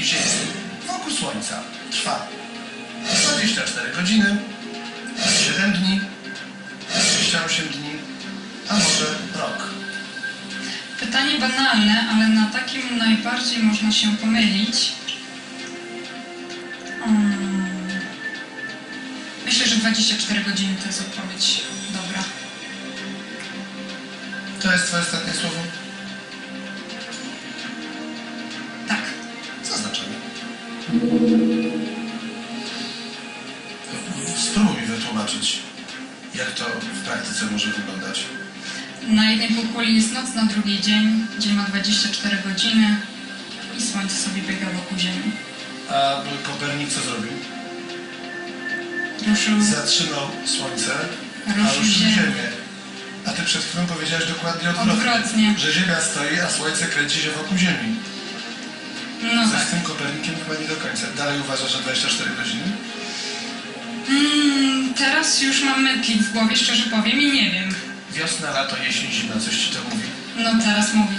Ziemi wokół Słońca trwa 24 godziny, 7 dni, 28 dni, a może rok. Pytanie banalne, ale na takim najbardziej można się pomylić. Hmm. Myślę, że 24 godziny to jest odpowiedź dobra. To jest twoje ostatnie słowo? Spróbuj mi wytłumaczyć, jak to w praktyce może wyglądać. Na jednej półkuli jest noc, na drugiej dzień. Dzień ma 24 godziny i Słońce sobie biega wokół Ziemi. A Kopernik co zrobił? Ruszył Zatrzymał Słońce, a Ruszył ruszył Ziemię. Ziemię. A ty przed chwilą powiedziałeś dokładnie odwrotnie. Odwrotnie. Że Ziemia stoi, a Słońce kręci się wokół Ziemi. No Ze tak. z tym Kopernikiem chyba nie do końca. Dalej uważasz, że 24 godziny? Mm, teraz już mam mętlik w głowie, szczerze powiem, i nie wiem. Wiosna, lato, jesień, zima, coś ci to mówi. No teraz mówi.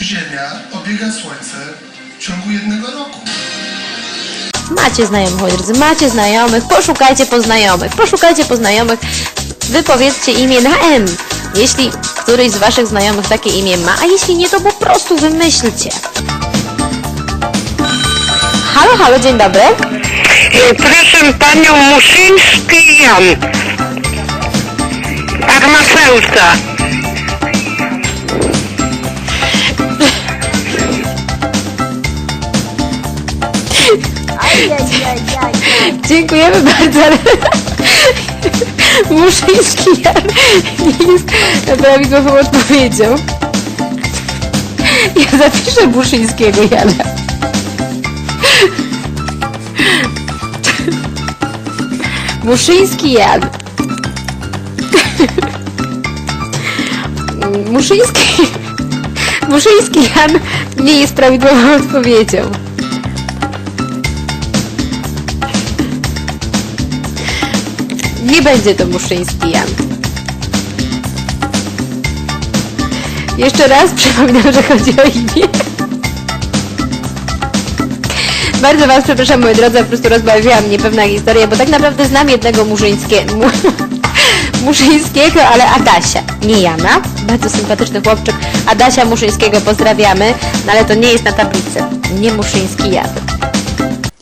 Ziemia obiega Słońce w ciągu jednego roku. Macie znajomych, moi drodzy, macie znajomych, poszukajcie poznajomych, poszukajcie poznajomych, wypowiedzcie imię na M, jeśli któryś z waszych znajomych takie imię ma, a jeśli nie, to po prostu wymyślcie. Halo, halo, dzień dobry. E, Proszę panią Muszyński Jan. Farmaceuta. Dziękujemy bardzo, Muszyński jest prawidłową odpowiedzią. Ja zapiszę Muszyńskiego Jana. Muszyński Jan. Muszyński... Muszyński Jan nie jest prawidłową odpowiedzią. Nie będzie to Muszyński Jan. Jeszcze raz przypominam, że chodzi o imię. Bardzo Was przepraszam, moi drodzy, po prostu rozbawiła mnie pewna historia, bo tak naprawdę znam jednego Murzyńskiego, mu, Muszyńskiego, ale Adasia, nie Jana. Bardzo sympatyczny chłopczyk. Adasia Muszyńskiego pozdrawiamy, no ale to nie jest na tablicy. Nie Muszyński Jan.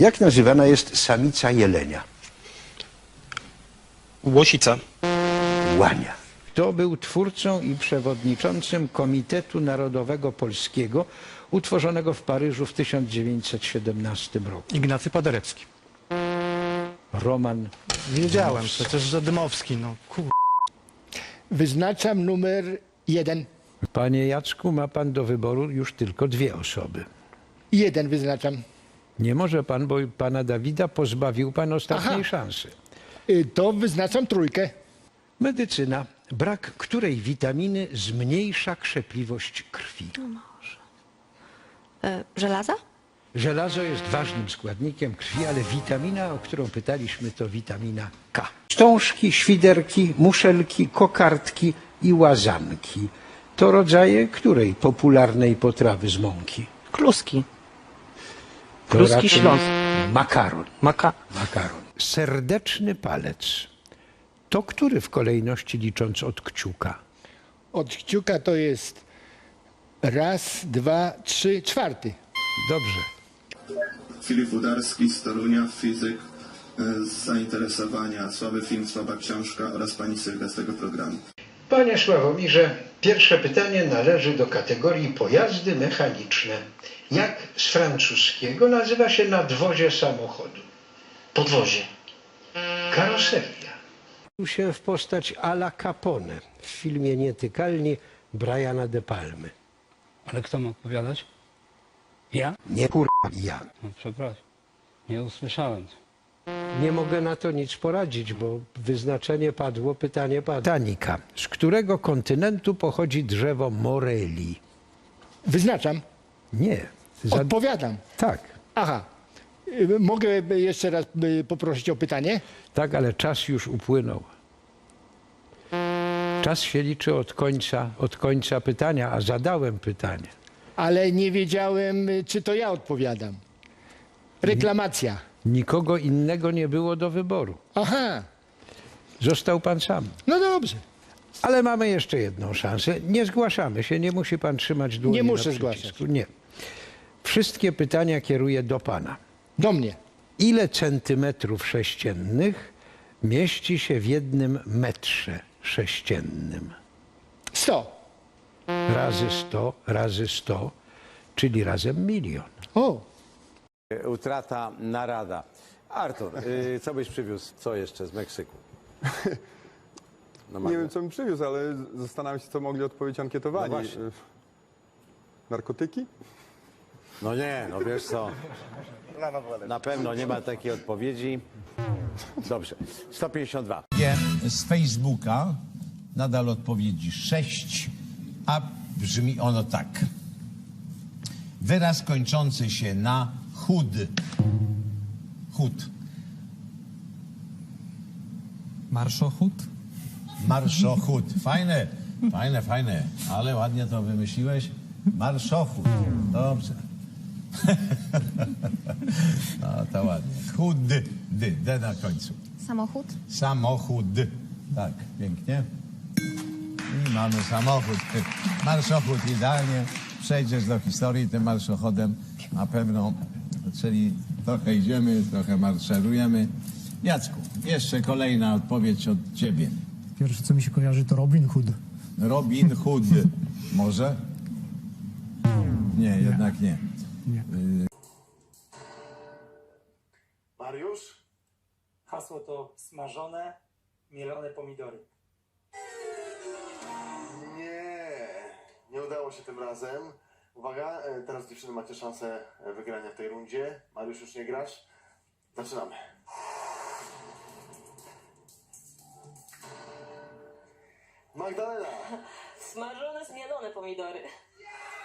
Jak nazywana jest samica jelenia? Łosica. Łania. Kto był twórcą i przewodniczącym Komitetu Narodowego Polskiego utworzonego w Paryżu w 1917 roku? Ignacy Paderewski. Roman. Wiedziałem, przecież że Dymowski, no kur... Wyznaczam numer jeden. Panie Jacku, ma pan do wyboru już tylko dwie osoby. Jeden wyznaczam. Nie może pan, bo pana Dawida pozbawił pan ostatniej Aha. szansy. Y, To wyznaczam trójkę. Medycyna. Brak której witaminy zmniejsza krzepliwość krwi? E, żelaza? Żelazo jest ważnym składnikiem krwi, ale witamina, o którą pytaliśmy, to witamina K. Wstążki, świderki, muszelki, kokardki i łazanki to rodzaje której popularnej potrawy z mąki? Kluski. To Kluski raczej śląskie. Makaron. Maka. Makaron. Serdeczny palec. To który w kolejności licząc od kciuka? Od kciuka to jest raz, dwa, trzy, czwarty. Dobrze. Filip Udarski z Torunia, fizyk e, z zainteresowania słaby film, słaba książka oraz pani Sylwia z tego programu. Panie Sławomirze, pierwsze pytanie należy do kategorii pojazdy mechaniczne. Jak z francuskiego nazywa się nadwozie samochodu? Podwozie. Karoseria. Tu się w postać Ala Capone w filmie Nietykalni Briana De Palmy. Ale kto ma odpowiadać? Ja? Nie kur... ja. No, przepraszam. Nie usłyszałem. Nie mogę na to nic poradzić, bo wyznaczenie padło, pytanie padło. Tanika. Z którego kontynentu pochodzi drzewo moreli? Wyznaczam. Nie. Za... Odpowiadam. Tak. Aha. Mogę jeszcze raz y, poprosić o pytanie? Tak, ale czas już upłynął. Czas się liczy od końca, od końca pytania, a zadałem pytanie. ale nie wiedziałem, y, czy to ja odpowiadam. Reklamacja. Nikogo innego nie było do wyboru. Aha, Został pan sam. no dobrze. Ale mamy jeszcze jedną szansę. Nie zgłaszamy się, nie musi pan trzymać dłoni Nie muszę zgłaszać. Nie. Wszystkie pytania kieruję do pana. Do mnie. Ile centymetrów sześciennych mieści się w jednym metrze sześciennym? 100. Razy 100, razy 100, czyli razem milion. O, Utrata narada. Artur, y, co byś przywiózł? Co jeszcze z Meksyku? No, Nie wiem, co bym przywiózł, ale zastanawiam się, co mogli odpowiedzieć ankietowani. No właśnie. Y, Narkotyki? No nie, no wiesz co. Na pewno nie ma takiej odpowiedzi. Dobrze. 152. Z Facebooka nadal odpowiedzi 6, a brzmi ono tak. Wyraz kończący się na chud. Chud. Marszochód? Marszochód. Fajne, fajne, fajne, ale ładnie to wymyśliłeś. Marszochód. Dobrze. No to ładnie. Chud, dy, d na końcu. Samochód? Samochód. Tak, pięknie. I mamy samochód. Marszochód idealnie. Przejdziesz do historii tym marszochodem na pewno. Czyli trochę idziemy, trochę marszerujemy. Jacku, jeszcze kolejna odpowiedź od ciebie. Pierwsze, co mi się kojarzy, to Robin Hood. Robin Hood. Może? Nie, jednak nie. Mariusz? Hasło to smażone, mielone pomidory. Nie, nie udało się tym razem. Uwaga, e, teraz dziewczyny macie szansę e, wygrania w tej rundzie. Mariusz, już nie grasz. Zaczynamy. Magdalena! Smażone, zmielone pomidory.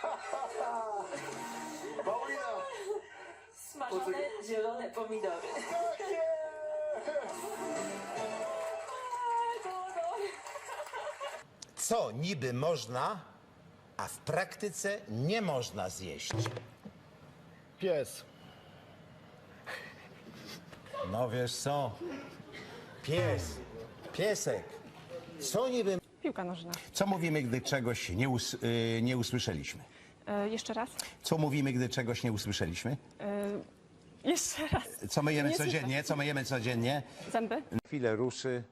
Paulina! Smażone, zielone pomidory. Co niby można, a w praktyce nie można zjeść? pies. No wiesz co? Pies. Piesek. Co niby... Piłka nożna. Co mówimy, gdy czegoś nie, us- y, nie usłyszeliśmy? E, jeszcze raz? Co mówimy, gdy czegoś nie usłyszeliśmy? Jeszcze raz. Co myjemy Nie codziennie? Co myjemy codziennie? Zęby? Chwilę ruszy.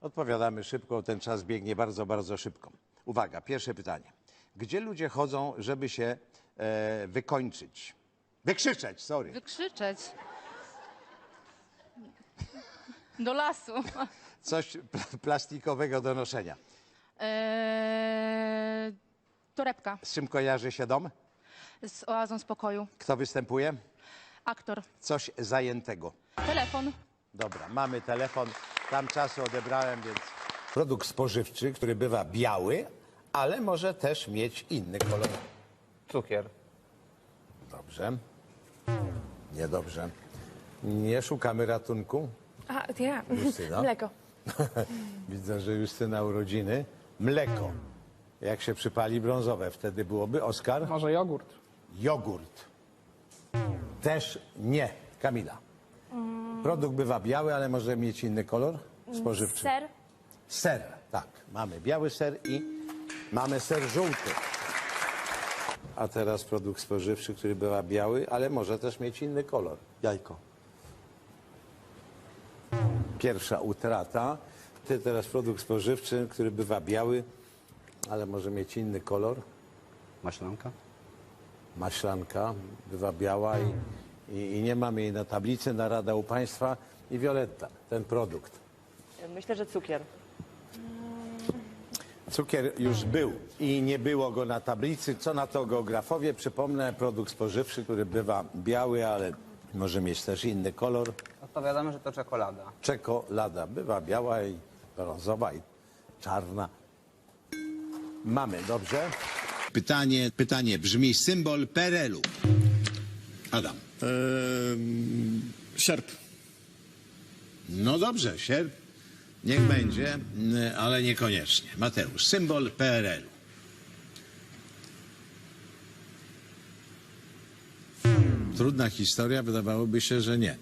Odpowiadamy szybko, ten czas biegnie bardzo, bardzo szybko. Uwaga, pierwsze pytanie. Gdzie ludzie chodzą, żeby się e, wykończyć? Wykrzyczeć, sorry. Wykrzyczeć. Do lasu. Coś pl- plastikowego do noszenia. Eee, torebka Z czym kojarzy się dom? z oazą spokoju. Kto występuje? Aktor. Coś zajętego. Telefon. Dobra, mamy telefon. Tam czasu odebrałem, więc... Produkt spożywczy, który bywa biały, ale może też mieć inny kolor. Cukier. Dobrze. Niedobrze. Nie szukamy ratunku. A, ja. Justyna? Mleko. Widzę, że Justyna urodziny. Mleko. Jak się przypali brązowe, wtedy byłoby Oskar? Może jogurt? Jogurt. Też nie. Kamila. Produkt bywa biały, ale może mieć inny kolor spożywczy. Ser. Ser, tak. Mamy biały ser i mamy ser żółty. A teraz produkt spożywczy, który bywa biały, ale może też mieć inny kolor. Jajko. Pierwsza utrata. Ty teraz produkt spożywczy, który bywa biały, ale może mieć inny kolor. Maślanka? Maślanka bywa biała i, i, i nie mamy jej na tablicy. Narada u Państwa i Violetta, ten produkt. Myślę, że cukier. Cukier już był i nie było go na tablicy. Co na to geografowie? Przypomnę, produkt spożywczy, który bywa biały, ale może mieć też inny kolor. Odpowiadamy, że to czekolada. Czekolada bywa biała i brązowa i czarna. Mamy, dobrze? Pytanie, pytanie brzmi symbol PRL-u. Adam. sierp. No dobrze, sierp. Niech będzie, ale niekoniecznie. Mateusz, symbol PRL-u. trudna historia? Wydawałoby się, że nie.